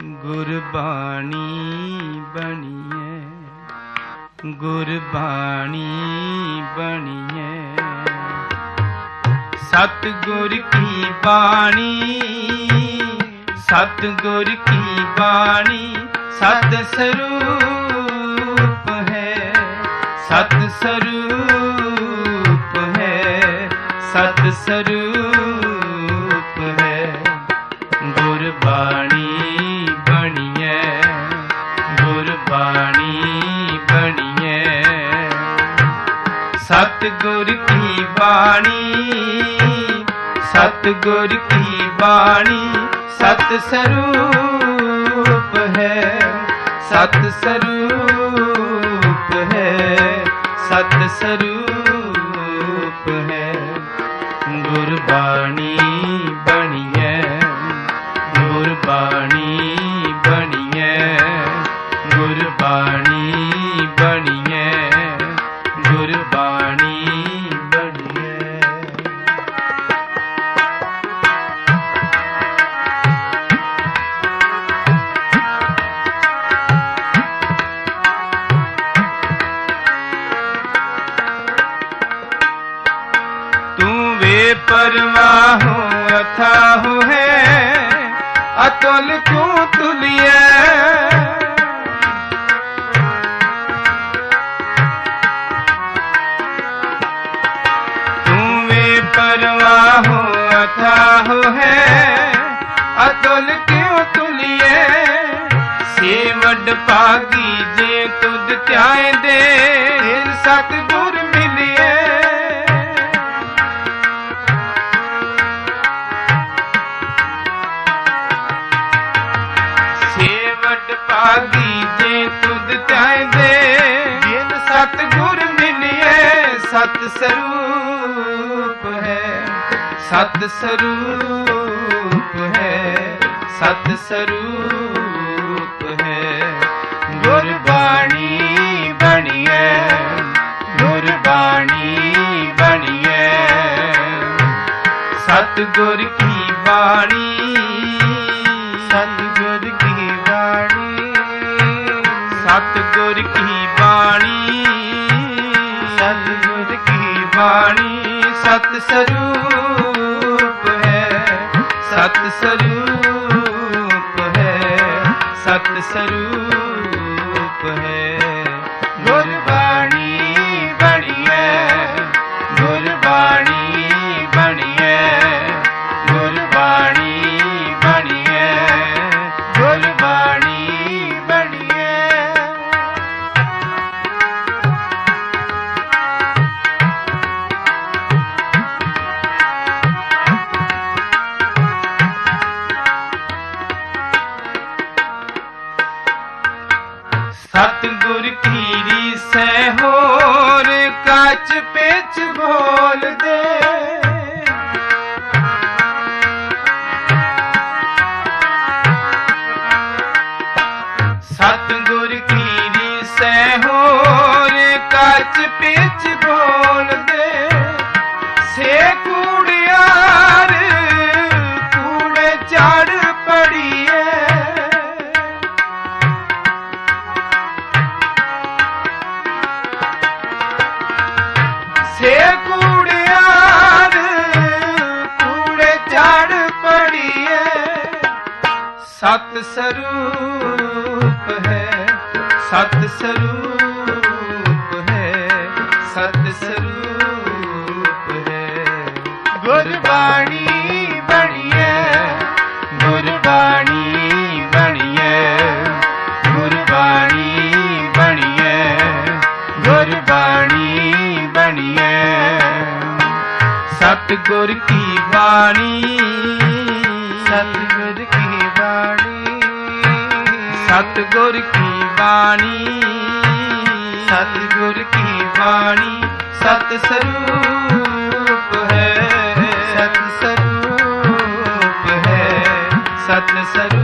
ਗੁਰਬਾਣੀ ਬਣੀਏ ਗੁਰਬਾਣੀ ਬਣੀਏ ਸਤਿਗੁਰ ਕੀ ਬਾਣੀ, ਸਤਿਗੁਰ ਕੀ ਬਾਣੀ ਸਤ ਸਰੂਪ ਹੈ ਸਤ ਸਰੂਪ ਹੈ ਸਤ ਸਰੂਪ ਸਤਿਗੁਰ ਕੀ ਬਾਣੀ? ਸਤਿਗੁਰ ਕੀ ਬਾਣੀ? ਸਤ ਸਰੂਪ ਹੈ ਸਤ ਸਰੂਪ ਹੈ ਸਤ ਸਰੂਪ ਵੇ ਪਰਵਾਹੋ ਅਥਾਹੁ ਹੈ, ਅਤੁਲ ਤੂੰ ਤੁਲਿਐ। ਤੂੰ ਵੇ ਪਰਵਾਹੋ ਅਥਾਹੁ ਹੈ, ਅਤੁਲ ਕਿਉ ਤੁਲਿਐ? ਸੇ ਵੱਡ ਭਾਗੀ ਜੇ ਤੁਧ ਧਿਆਏ ਸੇਵਟ ਭਾਗੀ ਜੇ ਤੁਧ ਚਾਹਦੇ। ਜਿਨ ਸਤਿਗੁਰ ਮਿਲਿਏ ਸਤ ਸਰੂਪ ਹੈ। ਸਤ ਸਰੂਪ ਹੈ, ਸਤ ਸਰੂਪ ਹੈ। ਗੁਰਬਾਣੀ ਬਣੀਏ ਗੁਰਬਾਣੀ ਬਣੀਏ ਸਤਿਗੁਰ ਕੀ ਬਾਣੀ ਸਤਿਗੁਰ ਕੀ ਬਾਣੀ ਸਤ ਸਰੂਪ ਹੈ? ਸਤ ਸਰੂਪ ਹੈ ਸਤ ਸਰੂਪ ਹੈ। ਸਤਿਗੁਰ ਕੀ ਰੀਸੈ ਹੋਰ ਕੱਚ ਪੇਚ ਬੋਲਦੇ ਸਤਿਗੁਰ ਕੀ ਸਹਿ ਹੋਰ ਕੱਚ ਪਿੱਛ ਬੋਲ ਸਤ ਸਰੂਪ ਹੈ, ਸਤ ਸਰੂਪ ਹੈ, ਸਤ ਸਰੂਪ ਹੈ। ਗੁਰਬਾਣੀ ਬਣੀਏ ਗੁਰਬਾਣੀ ਬਣੀਏ ਗੁਰਬਾਣੀ ਬਣੀਏ ਗੁਰਬਾਣੀ ਬਣੀਏ ਸਤਿਗੁਰ ਕੀ ਬਾਣੀ ਸਤਿਗੁਰ ਕੀ ਬਾਣੀ? ਸਤਿਗੁਰ ਕੀ ਬਾਣੀ? ਸਤ ਸਰੂਪ ਹੈ। ਸਤ ਸਰੂਪ ਹੈ। ਸਤ ਸਰੂਪ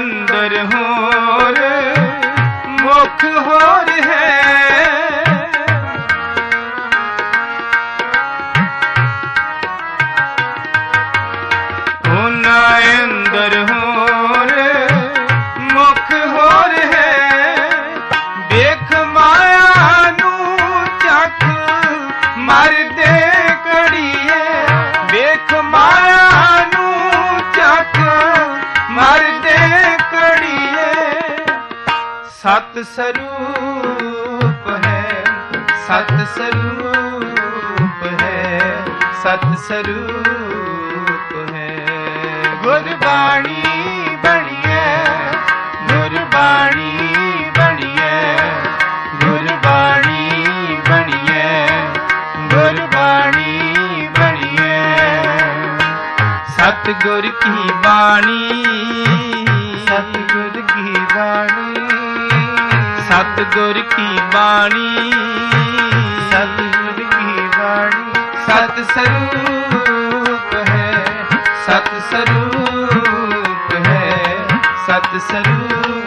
ਅੰਦਰ ਹੋਰ ਮੁਖ ਹੋਰ ਹੈ। ਉਹਨਾਂ ਅੰਦਰ ਸਤ ਸਰੂਪ ਹੈ, ਸਤ ਸਰੂਪ ਹੈ, ਸਤ ਸਰੂਪ ਹੈ। ਗੁਰਬਾਣੀ ਬਣੀਏ ਗੁਰਬਾਣੀ ਬਣੀਏ ਗੁਰਬਾਣੀ ਬਣੀਏ ਗੁਰਬਾਣੀ ਬਣੀਏ ਸਤਿਗੁਰ ਕੀ ਬਾਣੀ ਸਤਿਗੁਰ ਕੀ ਬਾਣੀ? ਸਤਿਗੁਰ ਕੀ ਬਾਣੀ? ਸਤ ਸਰੂਪ ਹੈ। ਸਤ ਸਰੂਪ ਹੈ। ਸਤ ਸਰੂਪ